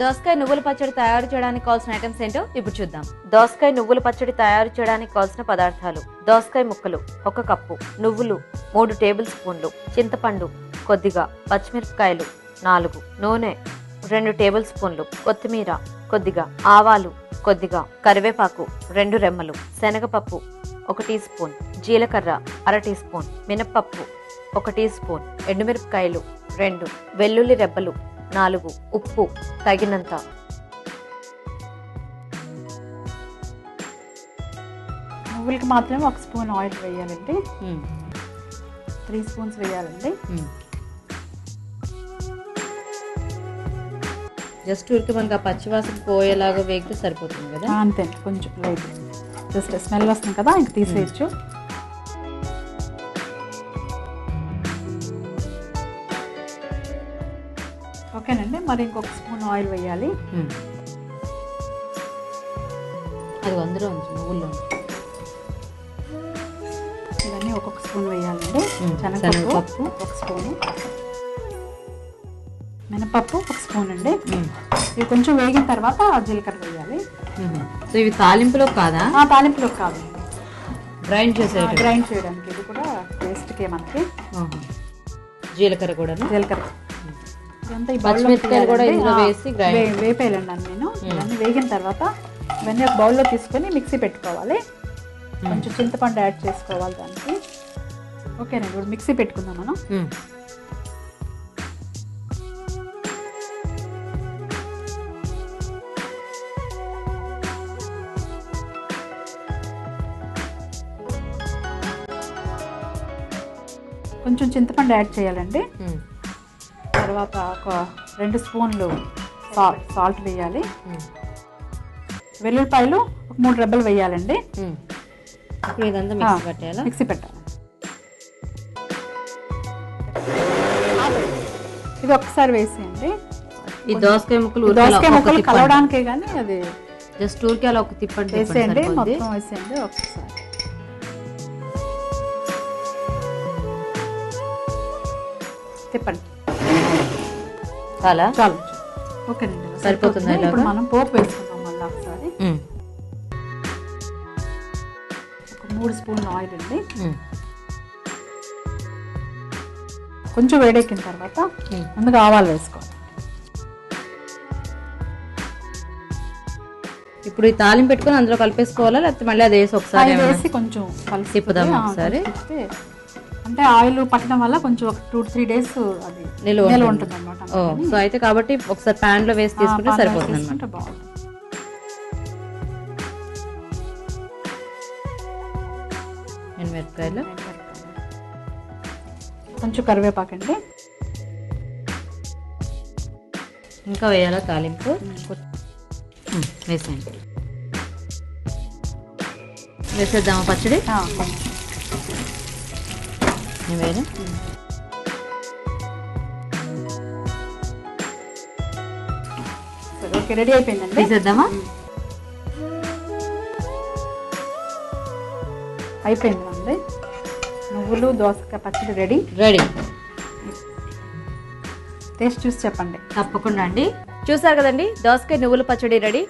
దోసకాయ నువ్వుల పచ్చడి తయారు చేయడానికి కావాల్సిన ఐటమ్స్ ఏంటో ఇప్పుడు చూద్దాం. దోసకాయ నువ్వుల పచ్చడి తయారు చేయడానికి కావాల్సిన పదార్థాలు. దోసకాయ ముక్కలు ఒక కప్పు. నువ్వులు మూడు టేబుల్ స్పూన్లు. చింతపండు కొద్దిగా. పచ్చిమిరపకాయలు నాలుగు. నూనె రెండు టేబుల్ స్పూన్లు. కొత్తిమీర కొద్దిగా. ఆవాలు కొద్దిగా. కరివేపాకు రెండు రెమ్మలు. శనగపప్పు ఒక టీ స్పూన్. జీలకర్ర అర టీ స్పూన్. మినప్పప్పు ఒక టీ స్పూన్. ఎండుమిరపకాయలు రెండు. వెల్లుల్లి రెబ్బలు నాలుగు ఉప్పు తగినంత. నువ్వులకి మాత్రమే ఒక స్పూన్ ఆయిల్ వేయాలండి. త్రీ స్పూన్స్ వేయాలండి. జస్ట్ ఊరికి మనకి ఆ పచ్చివాసన పోయేలాగా వేగితే సరిపోతుంది కదా? అంతే కొంచెం లైట్ జస్ట్ స్మెల్ వస్తుంది కదా ఇంక తీసేయచ్చు. ఓకేనండి మరి ఇంకొక స్పూన్ ఆయిల్ వేయాలి. అది అందులో ఉంచు నువ్వుల్లో ఉంచు. ఇవన్నీ ఒక్కొక్క స్పూన్ వేయాలండి. శనగపప్పు. ఒక స్పూను. మినపప్పు ఒక స్పూన్ అండి. ఇవి కొంచెం వేగిన తర్వాత జీలకర్ర వేయాలి. సో ఇవి తాలింపులో కాదా? ఆ తాలింపులో కాదు. గ్రైండ్ చేసే గ్రైండ్ చేయడానికి ఇది కూడా టేస్ట్కి మనకి జీలకర్ర కూడా జీలకర్ర. ఇదంతా ఈ కూడా. వేసి నేను. ఇవన్నీ వేగిన తర్వాత ఇవన్నీ ఒక బౌల్లో తీసుకొని మిక్సీ పెట్టుకోవాలి. కొంచెం చింతపండు యాడ్ చేసుకోవాలి దానికి. ఓకేనండి ఇప్పుడు మిక్సీ పెట్టుకుందాం మనం. కొంచెం చింతపండు యాడ్ చేయాలండి. తర్వాత ఒక రెండు స్పూన్లు సాల్ట్ సాల్ట్ వేయాలి. వెల్లుల్లిపాయలు ఒక మూడు రెబ్బలు వేయాలండి. మిక్సీ పెట్టాలి. ఇది ఒకసారి వేసేయండి. ఈ దోసకాయ ముక్కలు దోసకాయ ముక్కలు కలవడానికే కానీ అది జస్ట్ ఊరికి అలా ఒక తిప్పండి వేసేయండి. మొత్తం వేసేయండి ఒకసారి. తిప్పండి. చాలా చాలు ఓకేనండి సరిపోతుందా ఇప్పుడు? మనం పోపు వేసుకుందాం మళ్ళీ ఒకసారి. ఒక మూడు స్పూన్లు ఆయిల్ అండి. కొంచెం వేడెక్కిన తర్వాత. ముందుగా ఆవాలు వేసుకోవాలి ఇప్పుడు ఈ తాలింపు పెట్టుకొని అందులో కలిపేసుకోవాలా లేకపోతే మళ్ళీ అది వేసి ఒకసారి వేసి కొంచెం కలిసి తిప్పుదామా ఆ, ఒకసారి? అంటే ఆయిల్ పట్టడం వల్ల కొంచెం ఒక టూ త్రీ డేస్ అది నిల్వ ఉంటుంది. అనమాట ఓ సో అయితే కాబట్టి ఒకసారి ప్యాన్లో వేసి తీసుకుంటే సరిపోతుంది అనమాట బాగుంటుంది. మిరపకాయలు. కొంచెం కరివేపాకండి ఇంకా వేయాలా తాలింపు. వేసేయండి. వేసేద్దామా పచ్చడి? వేయను సరే ఓకే రెడీ అయిపోయిందండి వేసేద్దామా అయిపోయింది అండి నువ్వులు దోసకాయ పచ్చడి రెడీ రెడీ టేస్ట్ చూసి చెప్పండి. తప్పకుండా అండి. చూసారు కదండి? దోసకాయ నువ్వుల పచ్చడి రెడీ